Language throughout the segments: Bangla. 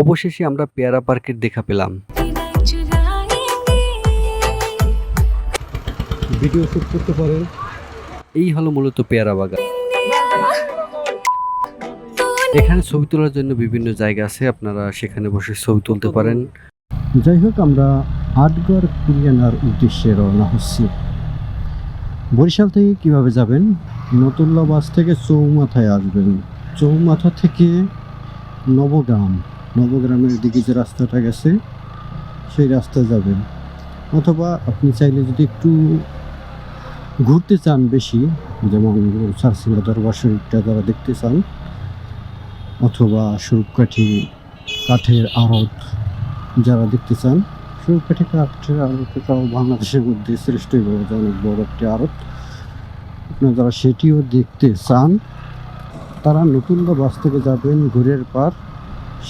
অবশেষে আমরা পেয়ারা পার্কের দেখা পেলাম। ভিডিও শুট করতে পারেন। এই হলো মূলত পেয়ারা বাগান। এখানে ছবি তোলার জন্য বিভিন্ন জায়গা আছে আপনারা সেখানে বসে ছবি তুলতে পারেন। যাই হোক আমরা আটগড় কুরিয়ানার উদ্দেশ্যে রওনা হচ্ছি। বরিশাল থেকে কীভাবে যাবেন? নতুল্লা বাস থেকে চৌমাথায় আসবেন। চৌমাথা থেকে নবগ্রাম। নবগ্রামের দিকে যে রাস্তাটা গেছে, সেই রাস্তায় যাবেন। অথবা আপনি চাইলে যদি একটু ঘুরতে চান বেশি, যেমন সারসিংহা দরবার শরীফটা যারা দেখতে চান, অথবা স্বরূপকাঠি কাঠের আড়ত যারা দেখতে চান সুরকাঠি কাঠের আড়তটাও বাংলাদেশের মধ্যে যায় অনেক বড় একটি আড়ত। আপনারা যারা সেটিও দেখতে চান, তারা নতুনদা বাস থেকে যাবেন ঘুরের পার।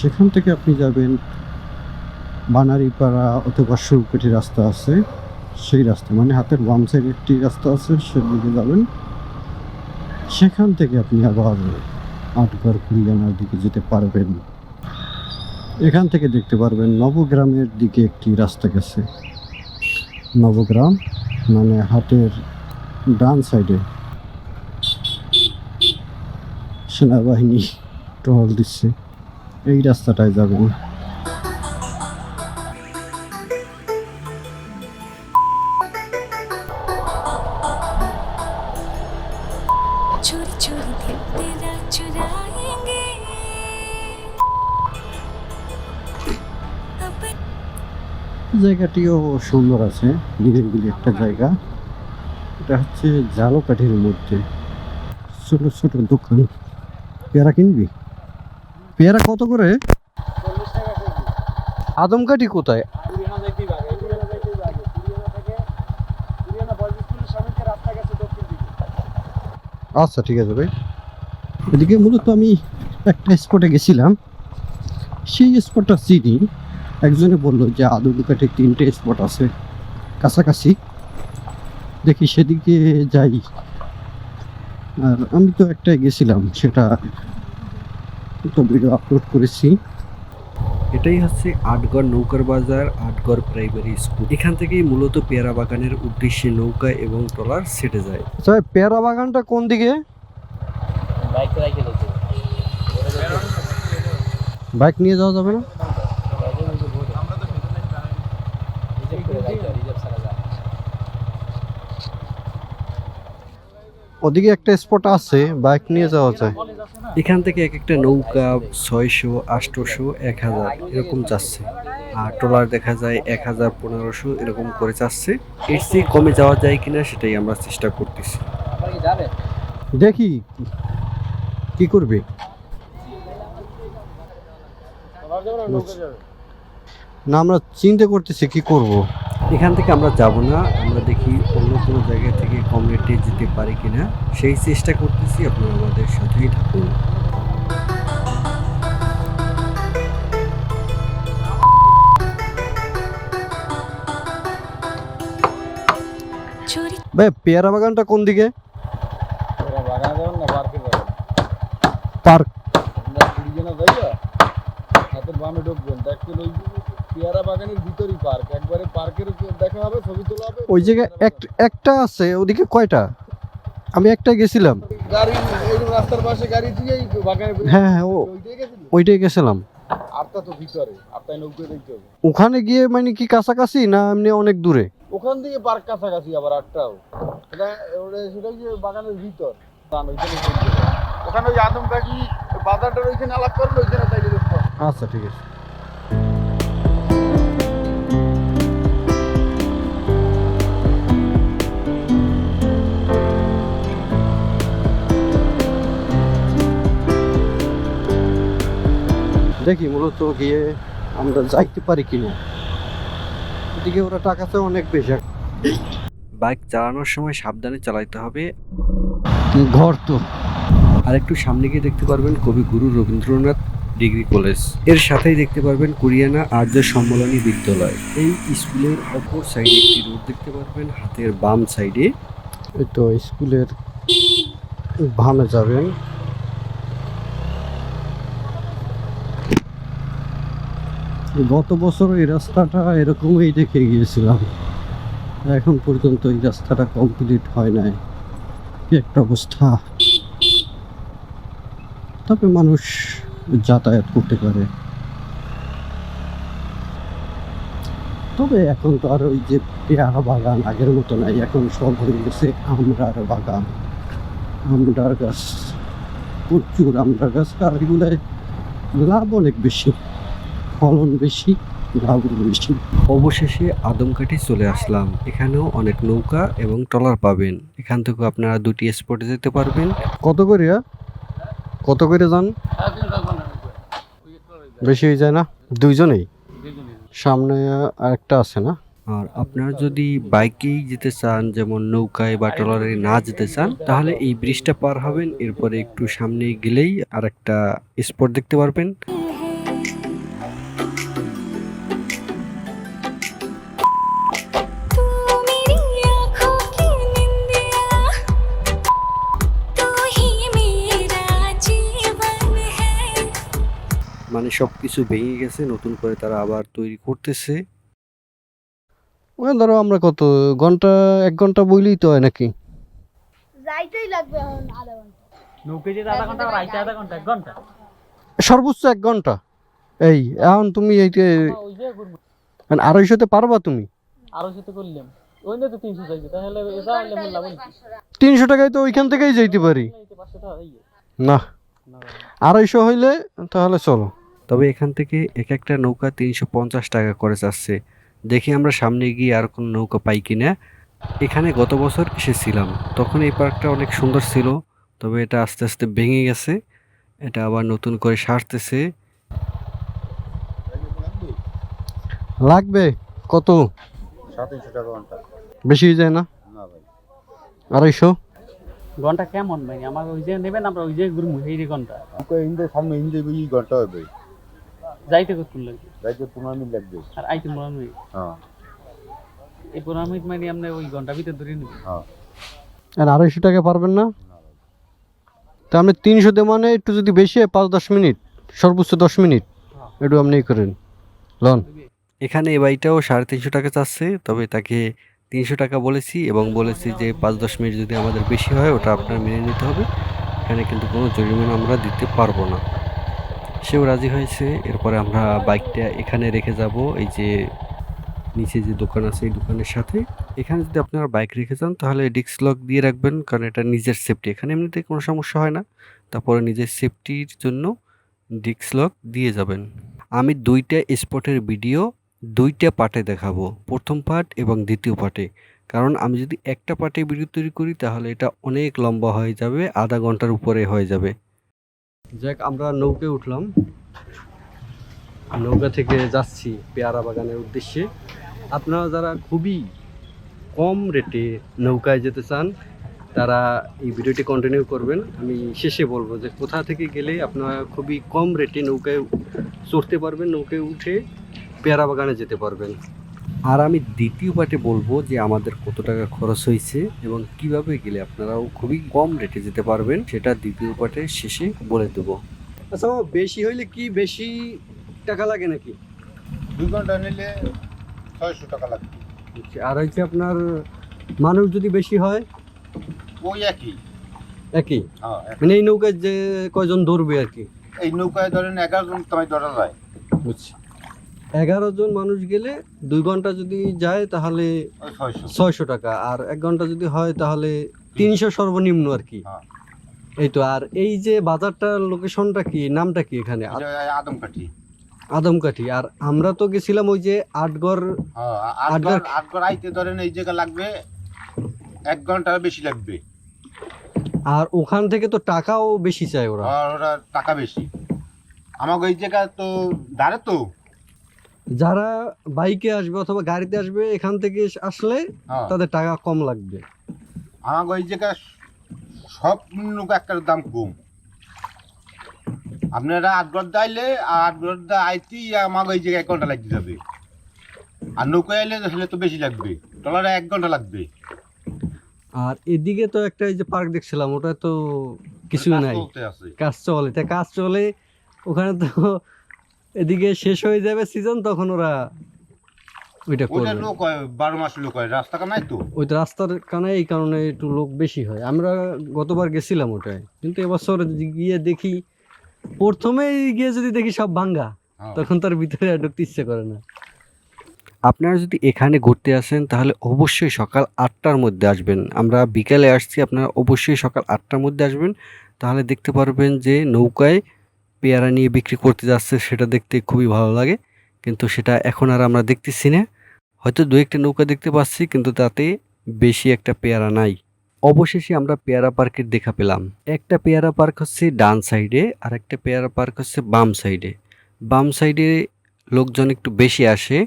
সেখান থেকে আপনি যাবেন, বানারীপাড়া অথবা সুরকাঠি রাস্তা আছে, সেই রাস্তা মানে হাতের বাম সাইড একটি রাস্তা আছে, সেদিকে যাবেন। সেখান থেকে আপনি আবার আটঘর কুড়িয়ানার দিকে যেতে পারবেন। এখান থেকে দেখতে পারবেন নবগ্রামের দিকে একটি রাস্তা গেছে। নবগ্রাম মানে হাটের ডান সাইডে সেনাবাহিনী টহল দিচ্ছে। এই রাস্তাটায় যাবেন। জায়গাটিও সুন্দর আছে নিরিবিলি একটা জায়গা। এটা হচ্ছে জালকাঠির মধ্যে। ছোট ছোট দোকান। পেয়ারা কিনবি? পেয়ারা কত করে? আদমকাঠি কোথায়? আচ্ছা ঠিক আছে ভাই। এদিকে মূলত আমি একটা স্পটে গেছিলাম। সেই স্পটটা চিনি। একজনে বলল যে আদমকাঠে তিনটে স্পট আছে কাছাকাছি। দেখি সেদিকে যাই। আর আমি তো একটাই গেছিলাম, সেটা তো ভিডিও আপলোড করেছি। এটাই হচ্ছে আটগড় নৌকার বাজার আটগড় প্রাইমারি স্কুল। এখান থেকেই মূলত পেয়ারা বাগানের উদ্দেশ্যে নৌকা এবং ট্রলার সেটে যায়। আচ্ছা পেয়ারা বাগানটা কোন দিকে? বাইক নিয়ে যাওয়া যাবে না? ওদিকে একটা স্পট আছে বাইক নিয়ে যাওয়া যায়। এখান থেকে এক একটা নৌকা ছয়শো আটশোশো এক হাজার এরকম যাচ্ছে। আর ট্রলার দেখা যায় এক হাজার পনেরোশো এরকম করে যাচ্ছে। এর চেয়ে কমে যাওয়া যায় কিনা সেটাই আমরা চেষ্টা করতেছি। দেখি কি করবে? না আমরা চিন্তা করতেছি কি করব। এখান থেকে আমরা যাব না। আমরা দেখি অন্য কোনো জায়গা থেকে কম রেটে যেতে পারি কিনা। সেই চেষ্টা করতেছি আপনারা আমাদের সাথেই থাকুন। ভাই পেয়ারা বাগানটা কোন দিকে পার্ক বামে ঢুকবেন দেখবেন ওই পেয়ারা বাগানের ভিতরই পার্ক একবারে পার্কের দেখা হবে ছবি তোলা হবে। ওই জায়গায় এক- একটা আছে ওদিকে কয়টা? আমি একটা গেছিলাম। গাড়ি এই রাস্তার পাশে গাড়ি দিয়েই বাগানে হ্যাঁ হ্যাঁ ওইটাই গেছিলাম। আরটা তো ভিতরে আরটাই নৌকো দেখতে হবে। ওখানে গিয়ে মানে কি কাছাকাছি না এমনি অনেক দূরে? ওখান থেকে পার্ক কাছাকাছি আবার আটটাও। এটা সেটা হচ্ছে বাগানের ভিতর। ওখানে ওই আদম কাকি বাজারটার ওইখানে আলাপ করল ওইখানে তাই আচ্ছা ঠিক আছে। দেখি মূলত গিয়ে আমরা যাইতে পারি কিনা। এদিকে ওরা টাকা তো অনেক বেশি। বাইক চালানোর সময় সাবধানে চালাইতে হবে। ঘর তো। আর একটু সামনে গিয়ে দেখতে পারবেন কবি গুরু রবীন্দ্রনাথ ডিগ্রি কলেজ। এর সাথেই দেখতে পারবেন কুরিয়ানা আর্য সম্মেলনী বিদ্যালয়। এই স্কুলের অপর সাইডে একটি রোড দেখতে পারবেন হাতের বাম সাইডে। তো স্কুলের ভামে যাবেন। গত বছর এই রাস্তাটা এরকমই দেখে গিয়েছিলাম। এখন পর্যন্ত এই রাস্তাটা কমপ্লিট হয় নাই। একটা অবস্থা। তবে মানুষ যাতায়াত করতে পারে। তবে এখন তো আর ওই যে পেয়ারা বাগান আগের মতো নাই, এখন সব হয়ে গেছে আমরার বাগান। আমরার গাছ, প্রচুর আমরার গাছ আর লাভ অনেক বেশি। ফলন বেশি লাভ বেশি। অবশেষে আদমকাঠি চলে আসলাম। এখানেও অনেক নৌকা এবং ট্রলার পাবেন। এখান থেকে আপনারা দুটি স্পটে যেতে পারবেন। কত করে কত করে যান? বেশি হয়ে যায় না? দুইজনেই? সামনে আরেকটা আছে না? আর আপনারা যদি বাইকেই যেতে চান যেমন নৌকায় বা ট্রলারে না যেতে চান তাহলে এই ব্রিজটা পার হবেন। এরপরে একটু সামনে গেলেই আর একটা স্পট দেখতে পারবেন। মানে সব কিছু ভেঙে গেছে নতুন করে তারা আবার তৈরি করতেছে। ওই ধরো আমরা কত ঘণ্টা এক ঘণ্টা বইলেই তো হয় নাকি? যাইতেই লাগবে আধা ঘণ্টা। নৌকে যেতে আধা ঘণ্টা আর আইতে আধা ঘণ্টা এক ঘণ্টা? সর্বোচ্চ এক ঘণ্টা। এই এখন তুমি এই যে ওই যে ঘুরবো। মানে আড়াইশোতে পারবা তুমি? সাথে করলাম। ওই তো তিনশো চাইছে তাহলে তিনশো টাকায় তো ওইখান থেকেই যাইতে পারি। না আড়াইশো হইলে তাহলে চলো। তবে এখান থেকে এক একটা নৌকা তিনশো পঞ্চাশ টাকা করে যাচ্ছে দেখি আমরা সামনে গিয়ে আর কোনো নৌকা পাই কি না এখানে গত বছর এসেছিলাম। তখন এই পার্কটা অনেক সুন্দর ছিল তবে এটা আস্তে আস্তে ভেঙে গেছে। এটা আবার নতুন করে সারতেছে। লাগবে? কত? সাতশো টাকা ঘণ্টা। বেশি হয়ে যায় না? না ভাই। আড়াইশো? ঘণ্টা কেমন ভাই? আমার ওই যে নেবেন আমরা ওই যে ঘুরবো এই যে ঘণ্টা। সামনে ঘণ্টা হবে। যাইতে করতে লাগবে? যাইতে পনেরো মিনিট লাগবে। আর আইতে পনেরো মিনিট? হ্যাঁ। এই পনেরো মিনিট মানে আপনি ওই ঘণ্টা ভিতরে ধরে নেবেন? হ্যাঁ। আর আড়াইশো টাকা পারবেন না? তা আপনি তিনশোতে মানে একটু যদি বেশি হয় পাঁচ দশ মিনিট সর্বোচ্চ দশ মিনিট একটু আপনি করেন। লন। এখানে এই বাড়িটাও সাড়ে তিনশো টাকা চাচ্ছে তবে তাকে তিনশো টাকা বলেছি এবং বলেছি যে পাঁচ দশ মিনিট যদি আমাদের বেশি হয় ওটা আপনার মেনে নিতে হবে। এখানে কিন্তু কোনো জরিমানা আমরা দিতে পারব না। সেও রাজি হয়েছে। এরপরে আমরা বাইকটা এখানে রেখে যাব। এই যে নিচে যে দোকান আছে, এই দোকানের সাথে। এখানে যদি আপনারা বাইক রেখে যান, তাহলে ডিস্ক লক দিয়ে রাখবেন, কারণ এটা নিজের সেফটি এখানে এমনিতে কোনো সমস্যা হয় না। তারপরে নিজের সেফটির জন্য ডিস্ক লক দিয়ে যাবেন। আমি দুইটা স্পটের ভিডিও দুইটা পার্টে দেখাবো। প্রথম পার্ট এবং দ্বিতীয় পার্টে। কারণ আমি যদি একটা পার্টে ভিডিও তৈরি করি, তাহলে এটা অনেক লম্বা হয়ে যাবে, আধা ঘণ্টার উপরে হয়ে যাবে। যাক, আমরা নৌকে উঠলাম। নৌকা থেকে যাচ্ছি পেয়ারা বাগানের উদ্দেশ্যে। আপনারা যারা খুবই কম রেটে নৌকায় যেতে চান, তারা এই ভিডিওটি কন্টিনিউ করবেন। আমি শেষে বলব যে কোথা থেকে গেলে আপনারা খুবই কম রেটে নৌকায় চড়তে পারবেন, নৌকায় উঠে পেয়ারা বাগানে যেতে পারবেন। আর আমি দ্বিতীয় পার্টে বলব যে আমাদের কত টাকা খরচ হয়েছে এবং কীভাবে গেলে আপনারাও খুবই কম রেটে যেতে পারবেন সেটা দ্বিতীয় পার্টে শেষে বলে দেবো। আচ্ছা বেশি হইলে কি বেশি টাকা লাগে নাকি? দুই ঘণ্টা নিলে ছয়শো টাকা লাগবে আচ্ছা, আর হচ্ছে আপনার মানুষ যদি বেশি হয়? ওই একই। একই? হ্যাঁ মানে এই নৌকায় যে কয়জন ধরবে আর কি? এই নৌকায় ধরেন এগারো জন তোমায় ধরা যায়। বুঝছি। এগারো জন মানুষ গেলে দুই ঘণ্টা যদি যায় তাহলে ছয়শো। টাকা আর এক ঘণ্টা যদি হয় তাহলে তিনশো সর্বনিম্ন আর কি। হ্যাঁ। এই তো আর এই যে বাজারটার লোকেশনটা কি নামটা কি এখানে? আদমকাঠি। আদমকাঠি আর আমরা তো গেছিলাম ওই যে আটগড় হ্যাঁ আট আট ঘর ঘর- আট ঘর আইতে ধরেন এই জায়গা লাগবে এক ঘণ্টা বেশি লাগবে। আর ওখান থেকে তো টাকাও বেশি চায় ওরা। আর ওরা টাকা বেশি। আমাকে এই জায়গা তো দাঁড়ে তো যারা বাইকে আসবে অথবা গাড়িতে আসবে এখান থেকে আসলে হ্যাঁ। তাদের টাকা কম লাগবে। আমাকে ওই জায়গা সব নৌকা একটা দাম কম। আপনারা আট ঘর আইলে আট ঘর আইতেই আমাকে ওই জায়গায় এক ঘণ্টা লাগতে যাবে আর নৌকায় আইলে তাহলে তো বেশি লাগবে। টলারে এক ঘণ্টা লাগবে। আর এদিকে তো একটা এই যে পার্ক দেখছিলাম ওটা তো কিছু নাই। কাজ চলে। তা কাজ চলে ওখানে তো এদিকে শেষ হয়ে যাবে সিজন তখন ওরা ওইটা ওটা করবে। লোক হয় বারো মাস লোক হয় রাস্তা কানাই তো? ওই তো রাস্তার এই কারণে একটু লোক বেশি হয়। আমরা গতবার গেছিলাম ওটায় কিন্তু এবছর গিয়ে দেখি প্রথমেই গিয়ে যদি দেখি সব ভাঙ্গা হ্যাঁ। তখন তার ভিতরে আর ঢুকতে ইচ্ছে করে না। আপনারা যদি এখানে ঘুরতে আসেন তাহলে অবশ্যই সকাল আটটার মধ্যে আসবেন। আমরা বিকালে আসছি আপনারা অবশ্যই সকাল আটটার মধ্যে আসবেন। তাহলে দেখতে পারবেন যে নৌকায় পেয়ারা নিয়ে বিক্রি করতে যাচ্ছে, সেটা দেখতে খুবই ভালো লাগে। কিন্তু সেটা এখন আর আমরা দেখতেছি না। হয়তো দু একটা নৌকা দেখতে পাচ্ছি, কিন্তু তাতে বেশি একটা পেয়ারা নাই। অবশেষে আমরা পেয়ারা পার্কের দেখা পেলাম। একটা পেয়ারা পার্ক হচ্ছে ডান সাইডে, আর একটা পেয়ারা পার্ক হচ্ছে বাম সাইডে। বাম সাইডে লোকজন একটু বেশি আসে,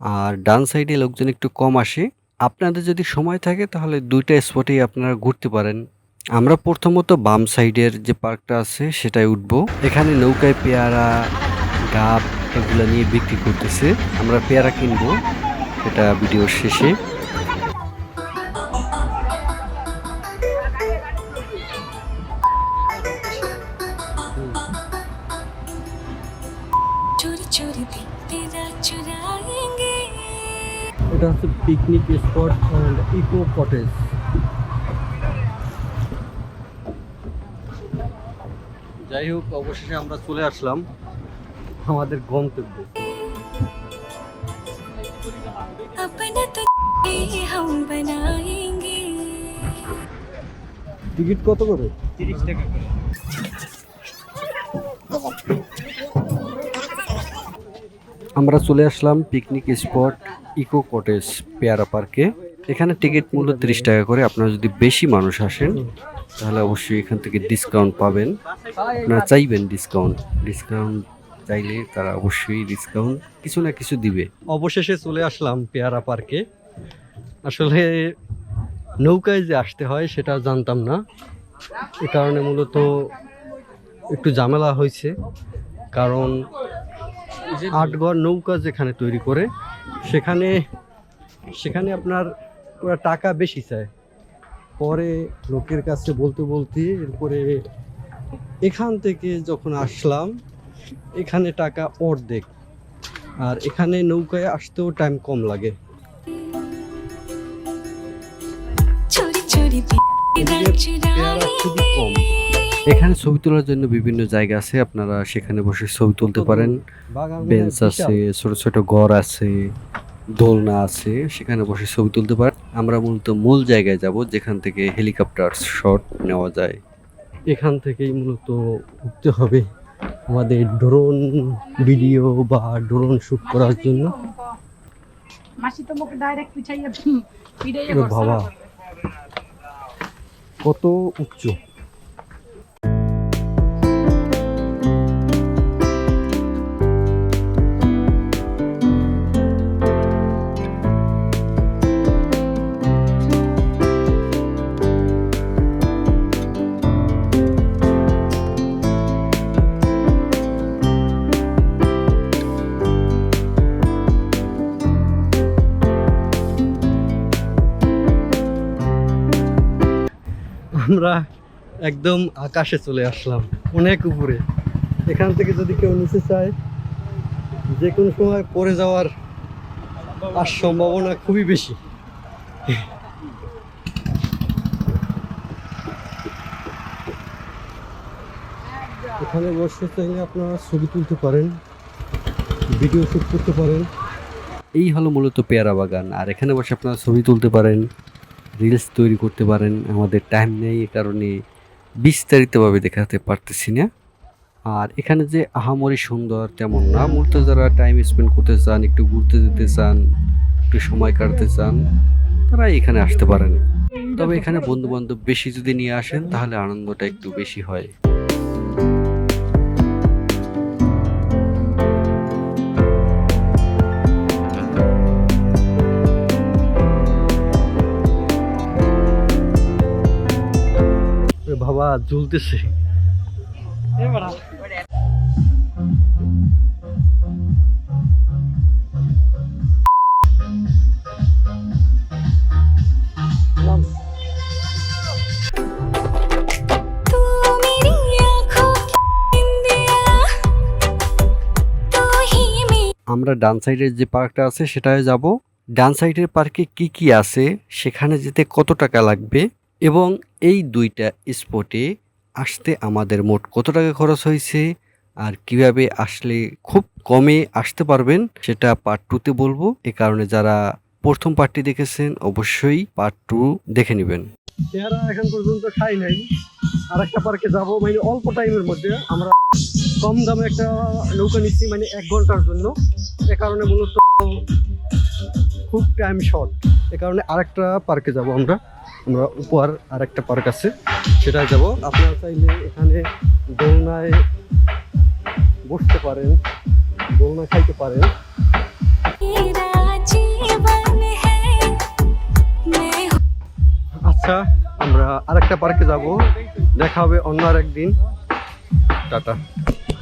আর ডান সাইডে লোকজন একটু কম আসে। আপনাদের যদি সময় থাকে, তাহলে দুইটা স্পটেই আপনারা ঘুরতে পারেন। আমরা প্রথমত বাম সাইডের যে পার্কটা আছে সেটাই উঠবো। এখানে নৌকায় পেয়ারা ডাব এগুলো নিয়ে বিক্রি করতেছে। আমরা পেয়ারা কিনবো এটা ভিডিওর শেষে। এটা হচ্ছে picnic spot and eco cottage যাই হোক অবশেষে আমরা চলে আসলাম আমাদের গন্তব্যে। টিকিট কত করে? আমরা চলে আসলাম পিকনিক স্পট ইকো কটেজ পেয়ারা পার্কে। এখানে টিকিট মূল্য ত্রিশ টাকা করে। আপনারা যদি বেশি মানুষ আসেন তাহলে অবশ্যই এখান থেকে ডিসকাউন্ট পাবেন। আপনারা চাইবেন ডিসকাউন্ট ডিসকাউন্ট চাইলে তারা অবশ্যই ডিসকাউন্ট কিছু না কিছু দিবে। অবশেষে চলে আসলাম পেয়ারা পার্কে আসলে নৌকায় যে আসতে হয় সেটা জানতাম না। এ কারণে মূলত একটু ঝামেলা হয়েছে। কারণ আটগড় নৌকা যেখানে তৈরি করে, সেখানে সেখানে আপনার ওরা টাকা বেশি চায়। পরে লোকের কাছে বলতে বলতে এরপরে এখান থেকে যখন আসলাম এখানে টাকা অর্ধেক। আর এখানে নৌকায় আসতেও টাইম কম লাগে। খুবই কম। এখানে ছবি তোলার জন্য বিভিন্ন জায়গা আছে আপনারা সেখানে বসে ছবি তুলতে পারেন। বেঞ্চ আছে ছোট ছোট ঘর আছে দোলনা আছে সেখানে বসে ছবি তুলতে পারেন। আমরা মূলত মূল জায়গায় যাব যেখান থেকে হেলিকপ্টার শট নেওয়া যায়। এখান থেকেই মূলত উঠতে হবে আমাদের ড্রোন ভিডিও বা ড্রোন শ্যুট করার জন্য। বাবা। কত উচ্চ? আমরা একদম আকাশে চলে আসলাম, অনেক উপরে। এখান থেকে যদি কেউ নিচে চায়, যে কোনো সময় পড়ে যাওয়ার আর সম্ভাবনা খুবই বেশি। এখানে বসে চাইলে আপনারা ছবি তুলতে পারেন, ভিডিও শুট করতে পারেন। এই হলো মূলত পেয়ারা বাগান, আর এখানে বসে আপনারা ছবি তুলতে পারেন। রিলস তৈরি করতে পারেন। আমাদের টাইম নেই এ কারণে বিস্তারিতভাবে দেখাতে পারতেছি না। আর এখানে যে আহামরি সুন্দর তেমন না। মূলত যারা টাইম স্পেন্ড করতে চান, একটু ঘুরতে যেতে চান, একটু সময় কাটতে চান তারা এখানে আসতে পারেন। তবে এখানে বন্ধু বান্ধব বেশি যদি নিয়ে আসেন, তাহলে আনন্দটা একটু বেশি হয়। ঝুলতেছে আমরা ডান সাইডের যে পার্কটা আছে সেটায় যাব। ডান সাইডের পার্কে কি কি আছে সেখানে যেতে কত টাকা লাগবে এবং এই দুইটা স্পটে আসতে আমাদের মোট কত টাকা খরচ হয়েছে? আর কীভাবে আসলে খুব কমে আসতে পারবেন সেটা পার্ট টুতে বলব। এ কারণে যারা প্রথম পার্টটি দেখেছেন অবশ্যই পার্ট টু দেখে নেবেন। পেয়ারা এখন পর্যন্ত খাই নাই আর একটা পার্কে যাব মানে অল্প টাইমের মধ্যে আমরা কম দামে একটা নৌকা নিচ্ছি মানে এক ঘণ্টার জন্য। এ কারণে মূলত খুব টাইম শর্ট এ কারণে আরেকটা পার্কে যাব আমরা। আমরা উপহার আর একটা পার্ক আছে, সেটা যাব। আপনারা চাইলে এখানে দোলনায় বসতে পারেন, দোলনা খাইতে পারেন। আচ্ছা আমরা আর একটা পার্কে যাব। দেখা হবে অন্য আর একদিন টাটা।